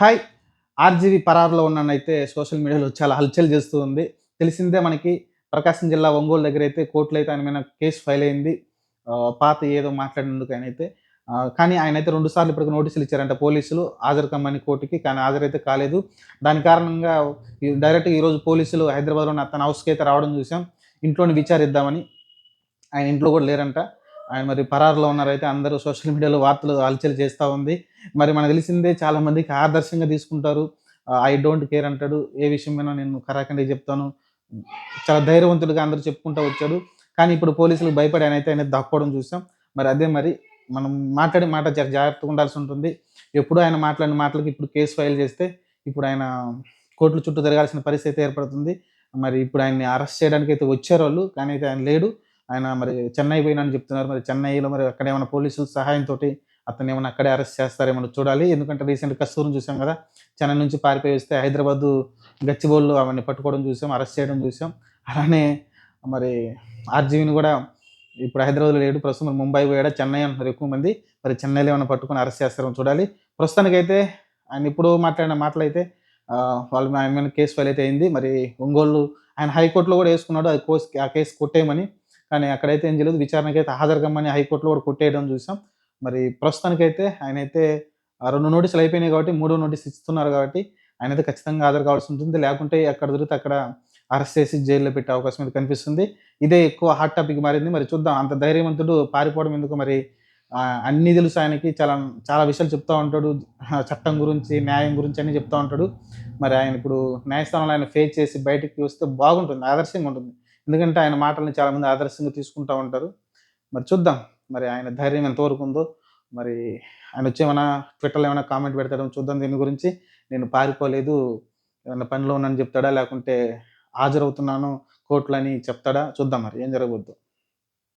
Hi RGV పరారులో ఉన్నానైతే social మీడియాలో చాలా హల్చల్ చేస్తూ ఉంది. తెలిసిందే మనకి ప్రకాశం జిల్లా ఒంగోలు దగ్గర అయితే కోర్టులో అయితే ఆయన మీద కేసు ఫైల్ అయింది. పాత ఏదో మాట్లాడినందుకు ఆయన అయితే కానీ ఆయన అయితే రెండు సార్లు ఇప్పటికి నోటీసులు ఇచ్చారంట పోలీసులు. హాజరు కమ్మని కోర్టుకి కానీ హాజరైతే కాలేదు. దాని కారణంగా ఈ- డైరెక్ట్గా ఈరోజు పోలీసులు హైదరాబాద్లో ఉన్న తన హౌస్కి అయితే రావడం చూసాం. ఇంట్లోని విచారిద్దామని ఆయన ఇంట్లో కూడా లేరంట. ఆయన మరి పరారులో ఉన్నారైతే అందరూ సోషల్ మీడియాలో వార్తలు హల్చల్ చేస్తూ ఉంది. మరి మనకు తెలిసిందే చాలామందికి ఆదర్శంగా తీసుకుంటారు. ఐ డోంట్ కేర్ అంటాడు. ఏ విషయమైనా నేను కరాఖండి చెప్తాను. చాలా ధైర్యవంతుడిగా అందరూ చెప్పుకుంటూ వచ్చాడు. కానీ ఇప్పుడు పోలీసులకు భయపడి ఆయన అయితే ఆయన దాక్కోవడం చూసాం. మరి అదే మరి మనం మాట్లాడే మాట జర జాగ్రత్తగా ఉండాల్సి ఉంటుంది. ఎప్పుడు ఆయన మాట్లాడిన మాటలకి ఇప్పుడు కేసు ఫైల్ చేస్తే ఇప్పుడు ఆయన కోర్టుల చుట్టూ తిరగాల్సిన పరిస్థితి ఏర్పడుతుంది. మరి ఇప్పుడు ఆయన్ని అరెస్ట్ చేయడానికి అయితే వచ్చారు వాళ్ళు. కానీ అయితే ఆయన లేడు. ఆయన మరి చెన్నై పోయినని చెప్తున్నారు. మరి చెన్నైలో మరి అక్కడ ఏమైనా పోలీసుల సహాయంతో అతను ఏమైనా అక్కడే అరెస్ట్ చేస్తారేమో చూడాలి. ఎందుకంటే రీసెంట్ కస్తూరుని చూసాం కదా చెన్నై నుంచి పారిపోయి వస్తే హైదరాబాద్ గచ్చిబౌళ్ళు అవన్నీ పట్టుకోవడం చూసాం అరెస్ట్ చేయడం చూసాం. అలానే మరి ఆర్జీవిని కూడా ఇప్పుడు హైదరాబాద్లో లేడు. ప్రస్తుతం మరి ముంబై పోయాడు? చెన్నై అంటున్నారు ఎక్కువ మంది. మరి చెన్నైలో ఏమైనా పట్టుకొని అరెస్ట్ చేస్తారో చూడాలి. ప్రస్తుతానికైతే ఆయన ఇప్పుడు మాట్లాడిన మాటలు అయితే వాళ్ళ ఆయన మీద కేసు ఫైల్ అయితే అయింది. మరి ఒంగోలు ఆయన హైకోర్టులో కూడా వేసుకున్నాడు. అది కోస్ ఆ కేసు కొట్టేయమని కానీ అక్కడైతే ఏం చేయలేదు విచారణకి అయితే హాజరు కమ్మని హైకోర్టులో కూడా కొట్టేయడం చూసాం. మరి ప్రస్తుతానికైతే ఆయన అయితే రెండు నోటీసులు అయిపోయినాయి కాబట్టి మూడో నోటీస్ ఇస్తున్నారు కాబట్టి ఆయన అయితే ఖచ్చితంగా హాజరు కావాల్సి ఉంటుంది. లేకుంటే ఎక్కడ దొరికితే అక్కడ అరెస్ట్ చేసి జైల్లో పెట్టే అవకాశం అయితే కనిపిస్తుంది. ఇదే ఎక్కువ హాట్ టాపిక్ మారింది. మరి చూద్దాం. అంత ధైర్యవంతుడు పారిపోవడం ఎందుకు? మరి అన్ని తెలుసు ఆయనకి. చాలా చాలా విషయాలు చెప్తూ ఉంటాడు. చట్టం గురించి న్యాయం గురించి అన్ని చెప్తూ ఉంటాడు. మరి ఆయన ఇప్పుడు న్యాయస్థానంలో ఆయన ఫేస్ చేసి బయటికి వస్తే బాగుంటుంది. ఆదర్శంగా ఉంటుంది. ఎందుకంటే ఆయన మాటల్ని చాలామంది ఆదర్శంగా తీసుకుంటూ ఉంటారు. మరి చూద్దాం. మరి ఆయన ధైర్యం ఎంతవరకు ఉందో మరి ఆయన వచ్చి ఏమైనా ట్విట్టర్లో ఏమైనా కామెంట్ పెడతాడో చూద్దాం దీని గురించి. నేను పారిపోలేదు ఏమైనా పనిలో ఉన్నానని చెప్తాడా లేకుంటే హాజరవుతున్నాను కోర్టులని చెప్తాడా చూద్దాం మరి. ఏం జరగబోద్దు.